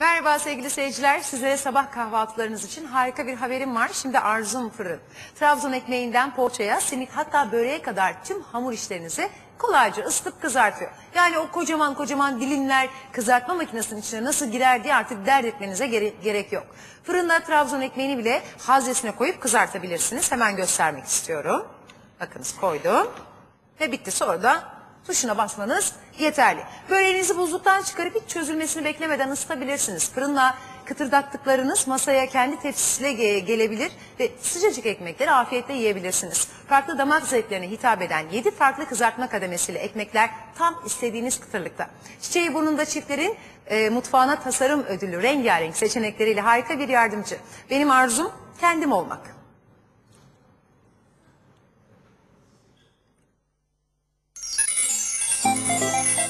Merhaba sevgili seyirciler. Sizlere sabah kahvaltılarınız için harika bir haberim var. Şimdi Arzum Fırın. Trabzon ekmeğinden poğaçaya, simit hatta böreğe kadar tüm hamur işlerinizi kolayca ısıtıp kızartıyor. Yani o kocaman kocaman dilimler kızartma makinesinin içine nasıl girer diye artık dert etmenize gere- gerek yok. Fırında Trabzon ekmeğini bile haznesine koyup kızartabilirsiniz. Hemen göstermek istiyorum. Bakınız koydum. Ve bitti sonra da tuşuna basmanız yeterli. Böreğinizi buzluktan çıkarıp hiç çözülmesini beklemeden ısıtabilirsiniz. Fırınla kıtırdattıklarınız masaya kendi tepsisiyle ge- gelebilir ve sıcacık ekmekleri afiyetle yiyebilirsiniz. Farklı damak zevklerine hitap eden 7 farklı kızartma kademesiyle ekmekler tam istediğiniz kıtırlıkta. Çiçeği burnunda çiftlerin e, mutfağına tasarım ödülü rengarenk seçenekleriyle harika bir yardımcı. Benim arzum kendim olmak.